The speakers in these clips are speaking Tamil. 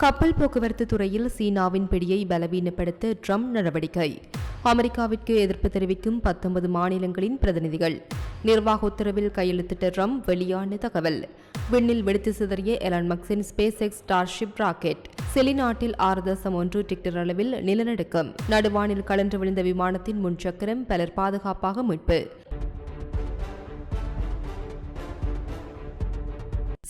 கப்பல் போக்குவரத்து துறையில் சீனாவின் பிடியை பலவீனப்படுத்த ட்ரம்ப் நடவடிக்கை. அமெரிக்காவிற்கு எதிர்ப்பு தெரிவிக்கும் பத்தொன்பது மாநிலங்களின் பிரதிநிதிகள். நிர்வாக உத்தரவில் கையெழுத்திட்ட ட்ரம்ப் வெளியான தகவல். விண்ணில் வெடித்து சிதறிய எலான் மக்ஸின் ஸ்பேஸ் எக்ஸ் ஸ்டார்ஷிப் ராக்கெட். செலி நாட்டில் ஆறு தசம் ஒன்று டிக்டர் அளவில் நிலநடுக்கம். நடுவானில் கலன்று விழுந்த விமானத்தின் முன்சக்கரம் பலர் பாதுகாப்பாக மீட்பு.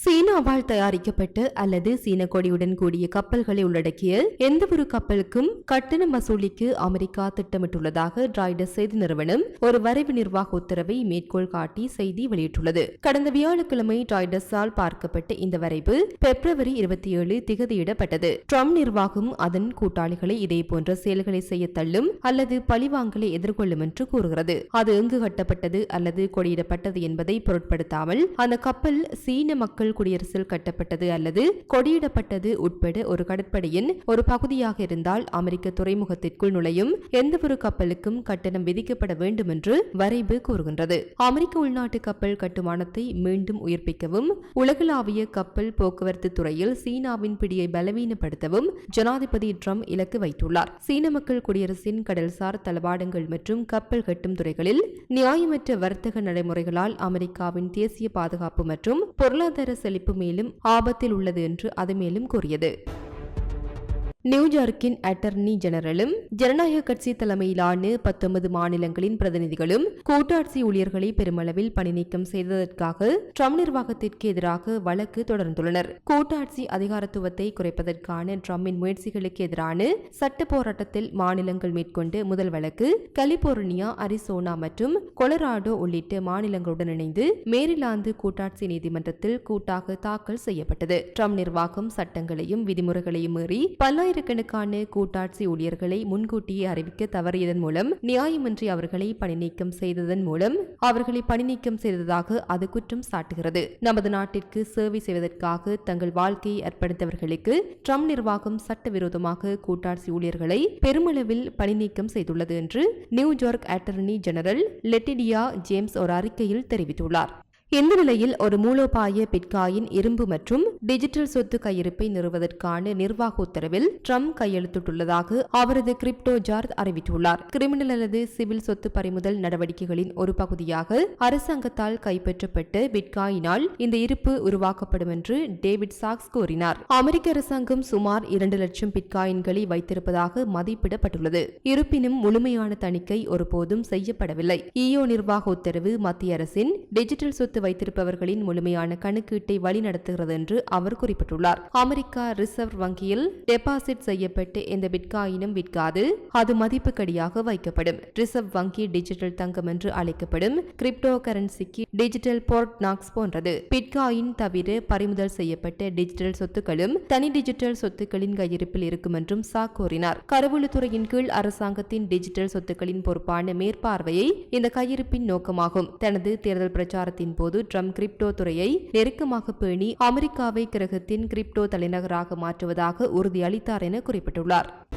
சீனாவால் தயாரிக்கப்பட்ட அல்லது சீன கொடியுடன் கூடிய கப்பல்களை உள்ளடக்கிய எந்தவொரு கப்பலுக்கும் கட்டண வசூலிக்கு அமெரிக்கா திட்டமிட்டுள்ளதாக டிராய்டஸ் செய்தி நிறுவனம் ஒரு வரைவு நிர்வாக உத்தரவை மேற்கோள் காட்டி செய்தி வெளியிட்டுள்ளது. கடந்த வியாழக்கிழமை டிராய்டஸால் பார்க்கப்பட்ட இந்த வரைவு பிப்ரவரி இருபத்தி ஏழு திகதியிடப்பட்டது. ட்ரம்ப் நிர்வாகம் அதன் கூட்டாளிகளை இதேபோன்ற செயல்களை செய்ய தள்ளும் அல்லது பழிவாங்கலை எதிர்கொள்ளும் என்று கூறுகிறது. அது எங்கு கட்டப்பட்டது அல்லது கொடியிடப்பட்டது என்பதை பொருட்படுத்தாமல் அந்த கப்பல் சீன மக்கள் குடியரசில் கட்டப்பட்டது அல்லது கொடியிடப்பட்டது உட்பட ஒரு கடற்படையின் ஒரு பகுதியாக இருந்தால் அமெரிக்க துறைமுகத்திற்குள் நுழையும் எந்தவொரு கப்பலுக்கும் கட்டணம் விதிக்கப்பட வேண்டும் என்று வரைவு கூறுகின்றது. அமெரிக்க உள்நாட்டு கப்பல் கட்டுமானத்தை மீண்டும் உயிர்ப்பிக்கவும் உலகளாவிய கப்பல் போக்குவரத்து துறையில் சீனாவின் பிடியை பலவீனப்படுத்தவும் ஜனாதிபதி ட்ரம்ப் இலக்கு வைத்துள்ளார். சீன மக்கள் குடியரசின் கடல்சார் தளவாடங்கள் மற்றும் கப்பல் கட்டும் துறைகளில் நியாயமற்ற வர்த்தக நடைமுறைகளால் அமெரிக்காவின் தேசிய பாதுகாப்பு மற்றும் பொருளாதார செழிப்பு மேலும் ஆபத்தில் உள்ளது என்று அது மேலும் கூறியது. நியூயார்க்கின் அட்டர்னி ஜெனரலும் ஜனநாயக கட்சி தலைமையிலான பத்தொன்பது மாநிலங்களின் பிரதிநிதிகளும் கூட்டாட்சி ஊழியர்களை பெருமளவில் பணிநீக்கம் செய்ததற்காக ட்ரம்ப் நிர்வாகத்திற்கு எதிராக வழக்கு தொடர்ந்துள்ளனர். கூட்டாட்சி அதிகாரத்துவத்தை குறைப்பதற்கான ட்ரம்பின் முயற்சிகளுக்கு எதிரான சட்ட போராட்டத்தில் மாநிலங்கள் மேற்கொண்ட முதல் வழக்கு கலிபோர்னியா அரிசோனா மற்றும் கொலராடோ உள்ளிட்ட மாநிலங்களுடன் இணைந்து மேரிலாந்து கூட்டாட்சி நீதிமன்றத்தில் கூட்டாக தாக்கல் செய்யப்பட்டது. ட்ரம்ப் நிர்வாகம் சட்டங்களையும் விதிமுறைகளையும் மீறி பல்லாயிரம் ஆயிரக்கணக்கான கூட்டாட்சி ஊழியர்களை முன்கூட்டியே அறிவிக்க தவறியதன் மூலம் நியாயமின்றி அவர்களை பணிநீக்கம் செய்ததன் மூலம் அவர்களை பணிநீக்கம் செய்ததாக அது குற்றம் சாட்டுகிறது. நமது நாட்டிற்கு சேவை செய்வதற்காக தங்கள் வாழ்க்கையை அர்ப்பணித்தவர்களுக்கு ட்ரம்ப் நிர்வாகம் சட்டவிரோதமாக கூட்டாட்சி ஊழியர்களை பெருமளவில் பணிநீக்கம் செய்துள்ளது என்று New York attorney general Letitia James ஒரு அறிக்கையில் தெரிவித்துள்ளார். இந்த நிலையில் ஒரு மூலோபாய பிட்காயின் இரும்பு மற்றும் டிஜிட்டல் சொத்து கையிருப்பை நிறுவதற்கான நிர்வாக உத்தரவில் ட்ரம்ப் கையெழுத்திட்டுள்ளதாக அவரது கிரிப்டோ ஜார்த் அறிவித்துள்ளார். கிரிமினல் அல்லது சிவில் சொத்து பறிமுதல் நடவடிக்கைகளின் ஒரு பகுதியாக அரசாங்கத்தால் கைப்பற்றப்பட்ட பிட்காயினால் இந்த இருப்பு உருவாக்கப்படும் என்று டேவிட் சாக்ஸ் கூறினார். அமெரிக்க அரசாங்கம் சுமார் இரண்டு லட்சம் பிட்காயின்களை வைத்திருப்பதாக மதிப்பிடப்பட்டுள்ளது. இருப்பினும் முழுமையான தணிக்கை ஒருபோதும் செய்யப்படவில்லை. இயோ நிர்வாக உத்தரவு மத்திய அரசின் டிஜிட்டல் சொத்து வைத்திருப்பவர்களின் முழுமையான கணக்கீட்டை வழிநடத்துகிறது என்று அவர் குறிப்பிட்டுள்ளார். அமெரிக்கா ரிசர்வ் வங்கியில் டெபாசிட் செய்யப்பட்டு இந்த பிட்காயினும் விற்காது அது மதிப்புக்கடியாக வைக்கப்படும். ரிசர்வ் வங்கி டிஜிட்டல் தங்கம் என்று அழைக்கப்படும் கிரிப்டோ கரன்சிக்கு டிஜிட்டல் போர்ட் நாக்ஸ் போன்றது. பிட்காயின் தவிர பறிமுதல் செய்யப்பட்ட டிஜிட்டல் சொத்துக்களும் தனி டிஜிட்டல் சொத்துக்களின் கையிருப்பில் இருக்கும் என்றும் சா கூறினார். கருவூலத்துறையின் கீழ் அரசாங்கத்தின் டிஜிட்டல் சொத்துக்களின் பொறுப்பான மேற்பார்வையை இந்த கையிருப்பின் நோக்கமாகும். தனது தேர்தல் பிரச்சாரத்தின் போது ட்ரம்ப் கிரிப்டோ துறையை நெருக்கமாக பேணி அமெரிக்காவை கிரகத்தின் கிரிப்டோ தலைநகராக மாற்றுவதாக உறுதியளித்தார் என குறிப்பிட்டுள்ளார்.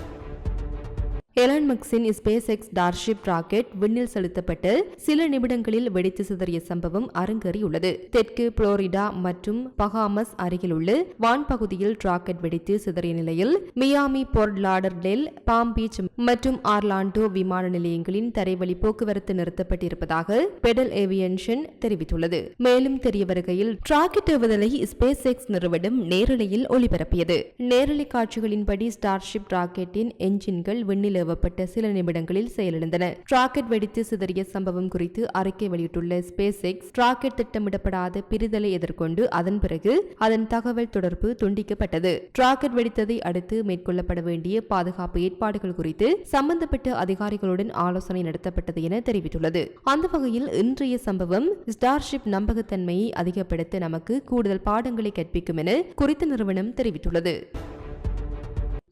எலான் மக்ஸின் ஸ்பேஸ் எக்ஸ் டார்ஷிப் ராக்கெட் விண்ணில் செலுத்தப்பட்டு சில நிமிடங்களில் வெடித்து சிதறிய சம்பவம் அரங்கேறியுள்ளது. தெற்கு புளோரிடா மற்றும் பகாமஸ் அருகிலுள்ள வான்பகுதியில் வான் பகுதியில் ராக்கெட் வெடித்து சிதறிய நிலையில் Miami Fort Lauderdale Palm Beach மற்றும் ஆர்லாண்டோ விமான நிலையங்களின் தரைவழி போக்குவரத்து நிறுத்தப்பட்டிருப்பதாக பெடல் ஏவியன்ஷன் தெரிவித்துள்ளது. மேலும் தெரிய வருகையில் ராக்கெட் ஏவுதலை ஸ்பேஸ் எக்ஸ் நிறுவனம் நேரலையில் ஒளிபரப்பியது. நேரலை காட்சிகளின்படி ஸ்டார்ஷிப் ராக்கெட்டின் என்ஜின்கள் விண்ணில் ஏவப்பட்ட சில நிமிடங்களில் செயலிழந்தன. ராக்கெட் வெடித்து சிதறிய சம்பவம் குறித்து அறிக்கை வெளியிட்டுள்ள ஸ்பேஸ் எக்ஸ் ராக்கெட் திட்டமிடப்படாத பிரிதலை எதிர்கொண்டு அதன் பிறகு அதன் தகவல் தொடர்பு துண்டிக்கப்பட்டது. ராக்கெட் வெடித்ததை அடுத்து மேற்கொள்ளப்பட வேண்டிய பாதுகாப்பு ஏற்பாடுகள் குறித்து சம்பந்தப்பட்ட அதிகாரிகளுடன் ஆலோசனை நடத்தப்பட்டது என தெரிவித்துள்ளது. அந்த வகையில் இன்றைய சம்பவம் ஸ்டார்ஷிப் நம்பகத்தன்மையை அதிகப்படுத்த நமக்கு கூடுதல் பாடங்களை கற்பிக்கும் என குறித்த நிறுவனம் தெரிவித்துள்ளது.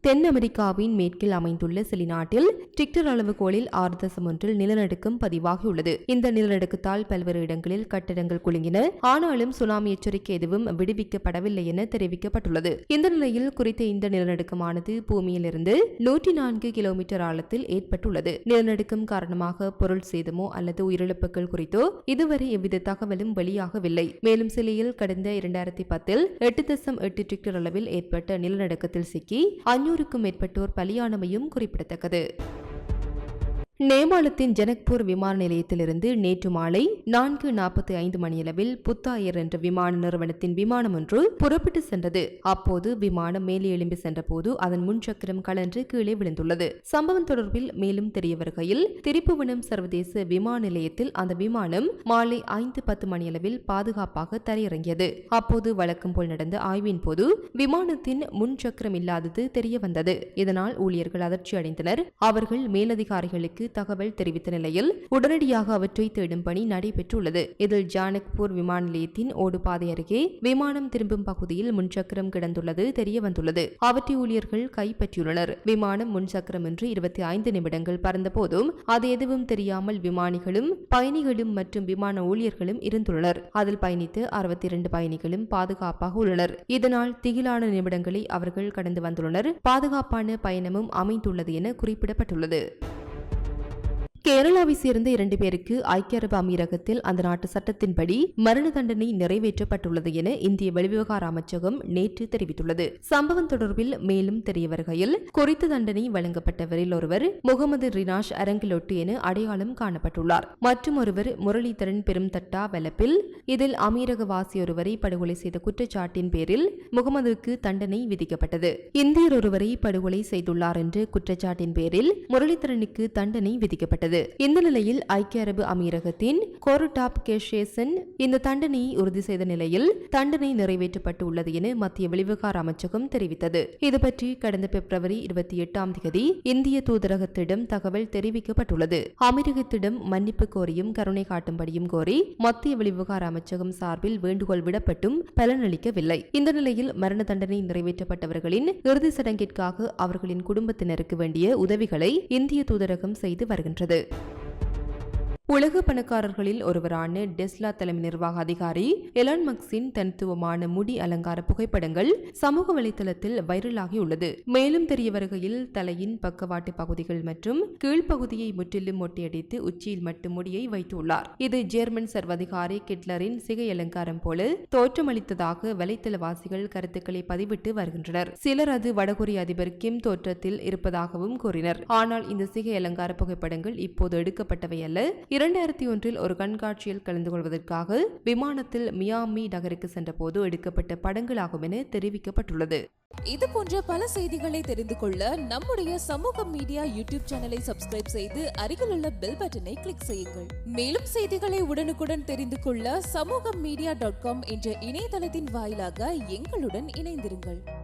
தென் அமெரிக்காவின் மேற்கில் அமைந்துள்ள சிலி நாட்டில் டிக்டர் அளவுகோலில் ஆறு தசம் ஒன்றில் நிலநடுக்கம் பதிவாகியுள்ளது. இந்த நிலநடுக்கத்தால் பல்வேறு இடங்களில் கட்டடங்கள் குலுங்கின. ஆனாலும் சுனாமி எச்சரிக்கை எதுவும் விடுவிக்கப்படவில்லை என தெரிவிக்கப்பட்டுள்ளது. இந்த நிலையில் குறித்த இந்த நிலநடுக்கமானது பூமியிலிருந்து நூற்றி நான்கு கிலோமீட்டர் ஆழத்தில் ஏற்பட்டுள்ளது. நிலநடுக்கம் காரணமாக பொருள் சேதமோ அல்லது உயிரிழப்புகள் குறித்தோ இதுவரை எவ்வித தகவலும் வெளியாகவில்லை. மேலும் சிலியில் கடந்த இரண்டாயிரத்தி பத்தில் எட்டு தசம் எட்டு டிக்டர் அளவில் ஏற்பட்ட நிலநடுக்கத்தில் சிக்கி நானூறுக்கும் மேற்பட்டோர் பலியானமையும் குறிப்பிடத்தக்கது. நேபாளத்தின் ஜனக்பூர் விமான நிலையத்திலிருந்து நேற்று மாலை நான்கு நாற்பத்தி ஐந்து மணியளவில் புத்தா ஏர் என்ற விமான நிறுவனத்தின் விமானம் ஒன்று புறப்பட்டு சென்றது. அப்போது விமானம் மேலே எழும்பி சென்றபோது அதன் முன்சக்கரம் கலன்று கீழே விழுந்துள்ளது. சம்பவம் தொடர்பில் மேலும் தெரிய வருகையில் திரிப்புவனம் சர்வதேச விமான நிலையத்தில் அந்த விமானம் மாலை ஐந்து பத்து மணியளவில் பாதுகாப்பாக தரையிறங்கியது. அப்போது வழக்கம் போல் நடந்த ஆய்வின் போது விமானத்தின் முன்சக்கரம் இல்லாதது தெரிய வந்தது இதனால் ஊழியர்கள் அதிர்ச்சி அடைந்தனர் அவர்கள் மேலதிகாரிகளுக்கு தகவல் தெரிவித்த நிலையில் உடனடியாக அவற்றை தேடும் பணி நடைபெற்றுள்ளது. இதில் ஜானக்பூர் விமான நிலையத்தின் ஓடுபாதை அருகே விமானம் திரும்பும் பகுதியில் முன்சக்கரம் கிடந்துள்ளது தெரிய வந்துள்ளது அவற்றை ஊழியர்கள் கைப்பற்றியுள்ளனர். விமானம் முன்சக்கரம் என்று இருபத்தி ஐந்து நிமிடங்கள் பறந்த போதும் அது எதுவும் தெரியாமல் விமானிகளும் பயணிகளும் மற்றும் விமான ஊழியர்களும் இருந்துள்ளனர். அதில் பயணித்து அறுபத்தி இரண்டு பயணிகளும் பாதுகாப்பாக உள்ளனர். இதனால் திகிலான நிமிடங்களை அவர்கள் கடந்து வந்துள்ளனர். பாதுகாப்பான பயணமும் அமைந்துள்ளது என குறிப்பிடப்பட்டுள்ளது. கேரளாவை சேர்ந்த இரண்டு பேருக்கு ஐக்கிய அரபு அமீரகத்தில் அந்த நாட்டு சட்டத்தின்படி மரண தண்டனை நிறைவேற்றப்பட்டுள்ளது என இந்திய வெளிவிவகார அமைச்சகம் நேற்று தெரிவித்துள்ளது. சம்பவம் தொடர்பில் மேலும் தெரிய வருகையில் குறித்த தண்டனை வழங்கப்பட்டவரில் ஒருவர் முகமது ரினாஷ் அரங்கிலொட்டு என அடையாளம் காணப்பட்டுள்ளார். மற்றும் ஒருவர் முரளிதரன் பெரும்தட்டா வெலப்பில் இதில் அமீரக வாசி ஒருவரை படுகொலை செய்த குற்றச்சாட்டின் பேரில் முகமதுக்கு தண்டனை விதிக்கப்பட்டது. இந்தியர் ஒருவரை படுகொலை செய்துள்ளார் என்ற குற்றச்சாட்டின் பேரில் முரளிதரனுக்கு தண்டனை விதிக்கப்பட்டது. இந்த நிலையில் ஐக்கிய அரபு அமீரகத்தின் கோரட்டாப் கேஷேசன் இந்த தண்டனையை உறுதி செய்த நிலையில் தண்டனை நிறைவேற்றப்பட்டு உள்ளது என மத்திய வெளிவிவகார அமைச்சகம் தெரிவித்தது. இதுபற்றி கடந்த பிப்ரவரி இருபத்தி எட்டாம் தேதி இந்திய தூதரகத்திடம் தகவல் தெரிவிக்கப்பட்டுள்ளது. அமீரகத்திடம் மன்னிப்பு கோரியும் கருணை காட்டும்படியும் கோரி மத்திய வெளிவிவகார அமைச்சகம் சார்பில் வேண்டுகோள் விடப்பட்டும் பலனளிக்கவில்லை. இந்த நிலையில் மரண தண்டனை நிறைவேற்றப்பட்டவர்களின் இறுதி சடங்கிற்காக அவர்களின் குடும்பத்தினருக்கு வேண்டிய உதவிகளை இந்திய தூதரகம் செய்து வருகின்றது. இருக்குது உலக பணக்காரர்களில் ஒருவரான டெஸ்லா தலைமை நிர்வாக அதிகாரி எலான் மக்ஸின் தனித்துவமான முடி அலங்கார புகைப்படங்கள் சமூக வலைதளத்தில் வைரலாகியுள்ளது. மேலும் தெரிய வருகையில் தலையின் பக்கவாட்டு பகுதிகள் மற்றும் கீழ்ப்பகுதியை முற்றிலும் மொட்டையடித்து உச்சியில் மட்டும் முடியை வைத்துள்ளார். இது ஜெர்மன் சர்வதிகாரி கிட்லரின் சிகை அலங்காரம் போல தோற்றமளித்ததாக வலைத்தளவாசிகள் கருத்துக்களை பதிவிட்டு வருகின்றனர். சிலர் அது வடகொரிய அதிபர் கிம் தோற்றத்தில் இருப்பதாகவும் கூறினர். ஆனால் இந்த சிகை அலங்கார புகைப்படங்கள் இப்போது எடுக்கப்பட்டவை அல்ல. இரண்டாயிரத்தி ஒன்றில் ஒரு கண்காட்சியில் கலந்து கொள்வதற்காக விமானத்தில் மியாமி நகருக்கு சென்றபோது எடுக்கப்பட்ட படங்களாகும் என தெரிவிக்கப்பட்டுள்ளது. இது போன்ற பல செய்திகளை தெரிந்து கொள்ள நம்முடைய சமூக மீடியா யூடியூப் சேனலை சப்ஸ்கிரைப் செய்து அருகில் உள்ள பெல் பட்டனை கிளிக் செய்யுங்கள். மேலும் செய்திகளை உடனுக்குடன் தெரிந்து கொள்ள சமூக மீடியா டாட் காம் என்ற இணையதளத்தின் வாயிலாக எங்களுடன் இணைந்திருங்கள்.